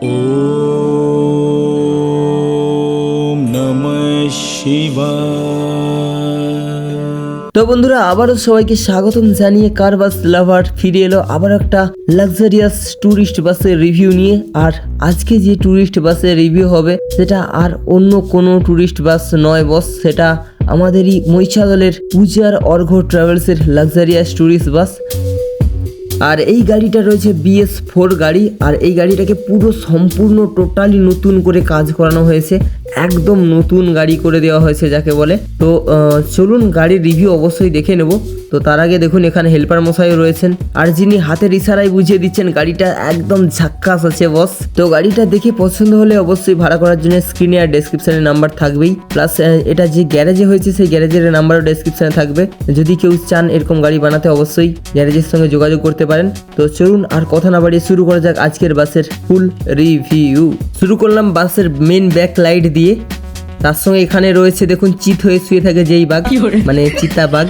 তো বন্ধুরা, আবারও সবাইকে স্বাগতম জানিয়ে কার বাস লাভার ফিরে এলো আবার একটা লাক্সারিয়াস ট্যুরিস্ট বাসের রিভিউ নিয়ে। আর আজকে যে ট্যুরিস্ট বাসের রিভিউ হবে, সেটা আর অন্য কোনো ট্যুরিস্ট বাস নয় বস সেটা আমাদেরই মৈছাদলের পূজার অর্ঘ ট্রাভেলসের লাক্সারিয়াস ট্যুরিস্ট বাস আর এই গাড়িটা রয়েছে বিএস ফোর গাড়ি, আর এই গাড়িটাকে পুরো সম্পূর্ণ টোটালি নতুন করে কাজ করানো হয়েছে। একদম নতুন গাড়ি করে দেওয়া হয়েছে যাকে বলে। তো চলুন গাড়ির রিভিউ অবশ্যই দেখে নেব। তো, তার আগে দেখুন, এখানে হেল্পার মশাই রয়েছেন। আর যিনি হাতের ইশারায় বুঝিয়ে দিচ্ছেন, গাড়িটা একদম ঝাক্কাস আছে বস তো, গাড়িটা দেখে পছন্দ হলে অবশ্যই ভাড়া করার জন্য স্ক্রিনে আর ডেসক্রিপশনে নাম্বার থাকবেই। প্লাস এটা যে গ্যারেজে হয়েছে, সেই গ্যারেজের নাম্বারও ডেসক্রিপশনে থাকবে। যদি কেউ চান এরকম গাড়ি বানাতে, অবশ্যই গ্যারেজের সঙ্গে যোগাযোগ করতে পারেন। তো, চলুন আর কথা না বাড়িয়ে শুরু করা যাক আজকের বাসের ফুল রিভিউ শুরু করলাম বাসের মেন ব্যাক লাইট দিয়ে। তার সঙ্গে এখানে রয়েছে দেখুন চিত হয়ে শুয়ে থাকে যেই বাঘ। মানে চিতা বাঘ।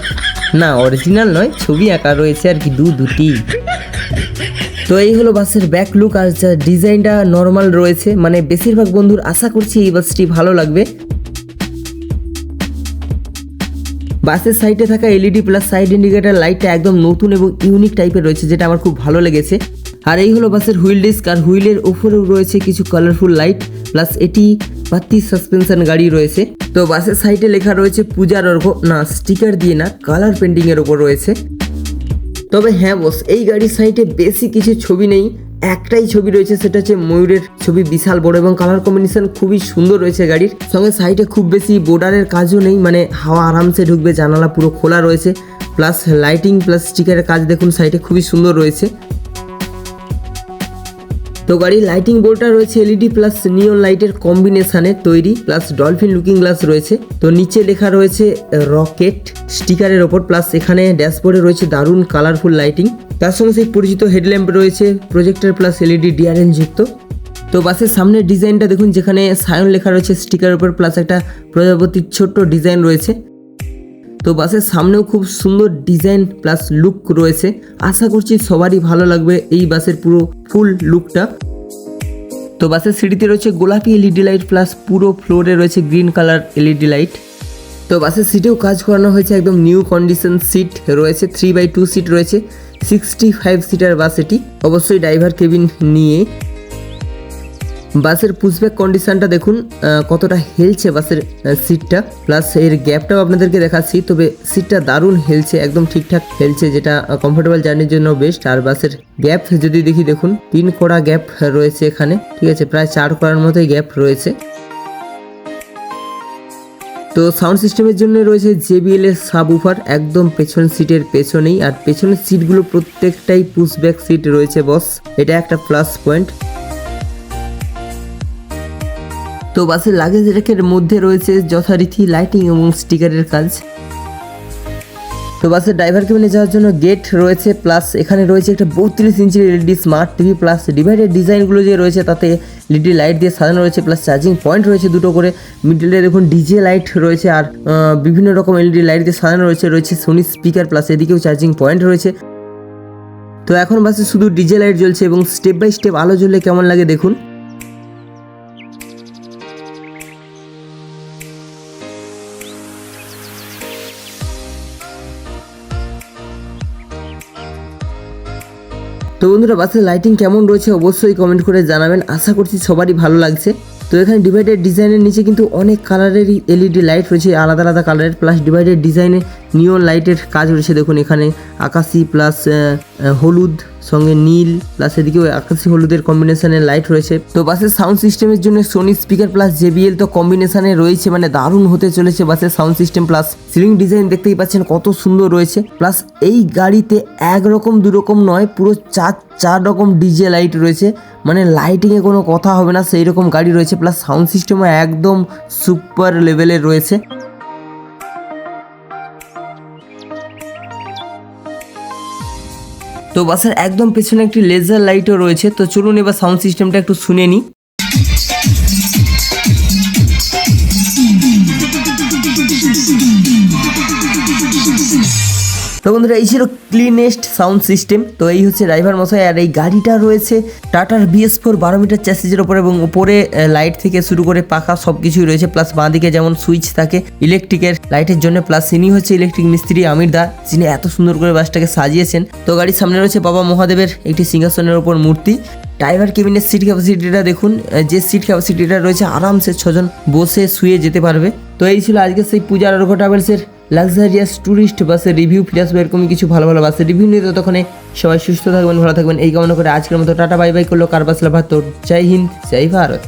না অরিজিনাল নয় ছবি আঁকা রয়েছে আর কি দু দুটি। তো এই হলো বাসের ব্যাক লুক আর যা ডিজাইনটা নর্মাল রয়েছে। মানে বেশিরভাগ বন্ধুর আশা করছি এই বাসটি ভালো লাগবে। বাসের সাইডে থাকা এলইডি প্লাস সাইড ইন্ডিকেটার লাইটটা একদম নতুন এবং ইউনিক টাইপের রয়েছে যেটা আমার খুব ভালো লেগেছে। আর এই হলো বাসের হুইল ডিস্ক আর হুইলের ওপরেও রয়েছে কিছু কালারফুল লাইট প্লাস এটি বাত্তি সাসপেনশন গাড়ি রয়েছে। তো বাসের সাইডে লেখা রয়েছে পূজার অর্ঘ না স্টিকার দিয়ে না কালার পেন্টিং এর ওপর রয়েছে। তবে হ্যাঁ বস এই গাড়ির সাইডে বেশি কিছু ছবি নেই। একটাই ছবি রয়েছে, সেটা হচ্ছে ময়ূরের ছবি, বিশাল বড় এবং কালার কম্বিনেশন খুবই সুন্দর রয়েছে গাড়ির। সঙ্গে সাইডে খুব বেশি বোর্ডারের কাজও নেই মানে হাওয়া আরামসে ঢুকবে, জানালা পুরো খোলা রয়েছে। প্লাস লাইটিং প্লাস স্টিকারের কাজ দেখুন সাইডে খুবই সুন্দর রয়েছে। তো গাড়ির লাইটিং বোর্ডটা রয়েছে এলইডি প্লাস নিয়ন লাইটের কম্বিনেশনে তৈরি প্লাস ডলফিন লুকিং গ্লাস রয়েছে। তো নিচে লেখা রয়েছে রকেট স্টিকারের ওপর প্লাস এখানে ড্যাশবোর্ডে রয়েছে দারুণ কালারফুল লাইটিং তার সঙ্গে সেই পরিচিত হেডল্যাম্প রয়েছে প্রজেক্টর প্লাস এলইডি ডিআরএন যুক্ত। তো বাসের সামনের ডিজাইনটা দেখুন, যেখানে সায়ন লেখা রয়েছে স্টিকারের উপর প্লাস একটা প্রজাপতির ছোট্ট ডিজাইন রয়েছে। তো বাসের সামনেও খুব সুন্দর ডিজাইন প্লাস লুক রয়েছে। আশা করছি সবারই ভালো লাগবে এই বাসের পুরো ফুল লুকটা তো বাসের সিঁড়িতে রয়েছে গোলাপি এলইডি লাইট প্লাস পুরো ফ্লোরে রয়েছে গ্রিন কালার এলইডি লাইট তো বাসের সিটেও কাজ করানো হয়েছে একদম নিউ কন্ডিশন সিট রয়েছে থ্রি বাই টু সিট রয়েছে সিক্সটি ফাইভ সিটার বাস এটি। অবশ্যই ড্রাইভার কেবিন নিয়ে বাসের পুশব্যাক কন্ডিশনটা দেখুন কতটা হেলছে বাসের সিটটা প্লাস এর গ্যাপটাও আপনাদেরকে দেখাচ্ছি, তবে সিটটা দারুণ হেলছে, একদম ঠিকঠাক হেলছে, যেটা কমফোর্টেবল জার্নির জন্য বেস্ট আর বাসের গ্যাপ যদি দেখি, দেখুন, তিন কড়া গ্যাপ রয়েছে এখানে, ঠিক আছে? প্রায় চার কড়ার মতোই গ্যাপ রয়েছে। তো সাউন্ড সিস্টেমের জন্য রয়েছে জেবিএল এর সাব উফার একদম পেছন সিটের পেছনেই। আর পেছনের সিটগুলো প্রত্যেকটাই পুশব্যাক সিট রয়েছে বস এটা একটা প্লাস পয়েন্ট তো বাসের লাগেজ র্যাকের মধ্যে রয়েছে যথারীতি লাইটিং এবং স্টিকারের কাজ। তো বাসের ড্রাইভার কেবিনে যাওয়ার জন্য গেট রয়েছে প্লাস এখানে রয়েছে একটা বত্রিশ ইঞ্চির এলইডি স্মার্ট টিভি প্লাস ডিভাইডের ডিজাইনগুলো যে রয়েছে, তাতে এলইডি লাইট দিয়ে সাজানো রয়েছে প্লাস চার্জিং পয়েন্ট রয়েছে দুটো করে। মিডলে দেখুন ডিজে লাইট রয়েছে, আর বিভিন্ন রকম এলইডি লাইট দিয়ে সাজানো রয়েছে রয়েছে সোনি স্পিকার প্লাস এদিকেও চার্জিং পয়েন্ট রয়েছে। তো এখন বাসে শুধু ডিজে লাইট জ্বলছে এবং স্টেপ বাই স্টেপ আলো জ্বললে কেমন লাগে দেখুন। তো বন্ধুরা, বাসের লাইটিং কেমন রয়েছে অবশ্যই কমেন্ট করে জানাবেন। আশা করছি সবারই ভালো লাগছে। তো এখানে ডিভাইডেড ডিজাইনের নিচে কিন্তু অনেক কালারেরই এলইডি লাইট রয়েছে, আলাদা আলাদা কালারের প্লাস ডিভাইডেড ডিজাইনে নিয়ন লাইটের কাজ রয়েছে দেখুন এখানে আকাশি প্লাস হলুদ, সঙ্গে নীল প্লাস এদিকে ওই আকাশি হলুদের কম্বিনেশনের লাইট রয়েছে। তো বাসের সাউন্ড সিস্টেমের জন্য সোনি স্পিকার প্লাস জেবিএল তো কম্বিনেশনে রয়েছে মানে দারুণ হতে চলেছে বাসের sound system plus ceiling design দেখতেই পাচ্ছেন কত সুন্দর রয়েছে। প্লাস এই গাড়িতে একরকম, দুরকম নয়, পুরো চার চার রকম ডিজে লাইট রয়েছে। মানে লাইটিংয়ে কোনো কথা হবে না সেই রকম গাড়ি রয়েছে। প্লাস সাউন্ড সিস্টেমও একদম সুপার লেভেলের রয়েছে। তো বাসের একদম পেছনে একটি লেজার লাইটও রয়েছে। তো চলুন এবার সাউন্ড সিস্টেমটা একটু শুনে নিই। তো বন্ধুরা, এই ছিল ক্লিনেস্ট সাউন্ড সিস্টেম তো এই হচ্ছে ড্রাইভার মশাই আর এই গাড়িটা রয়েছে টাটার বিএস ফোর বারো মিটার চ্যাসিজের ওপরে এবং উপরে লাইট থেকে শুরু করে পাখা সব কিছুই রয়েছে। প্লাস বাঁদিকে যেমন সুইচ থাকে ইলেকট্রিকের লাইটের জন্য প্লাস ইনি হচ্ছে ইলেকট্রিক মিস্ত্রি আমির দা, যিনি এত সুন্দর করে বাসটাকে সাজিয়েছেন। তো গাড়ির সামনে রয়েছে বাবা মহাদেবের একটি সিংহাসনের ওপর মূর্তি। ড্রাইভার কেবিনের সিট ক্যাপাসিটিটা দেখুন যে সিট ক্যাপাসিটিটা রয়েছে, আরামসে ছজন বসে শুয়ে যেতে পারবে। তো এই ছিল আজকে সেই পূজার আরোগ্য ট্রাভেলসের লাক্সারিয়াস ট্যুরিস্ট বাসের রিভিউ ফিরে আসবে এরকমই কিছু ভালো ভালো বাসের রিভিউ নিয়ে ততক্ষণে সবাই সুস্থ থাকবেন, ভালো থাকবেন। এই কামনা করে আজকের মতো টাটা বাই বাই করল কার বাস লাভার জয় হিন্দ, জয় ভারত।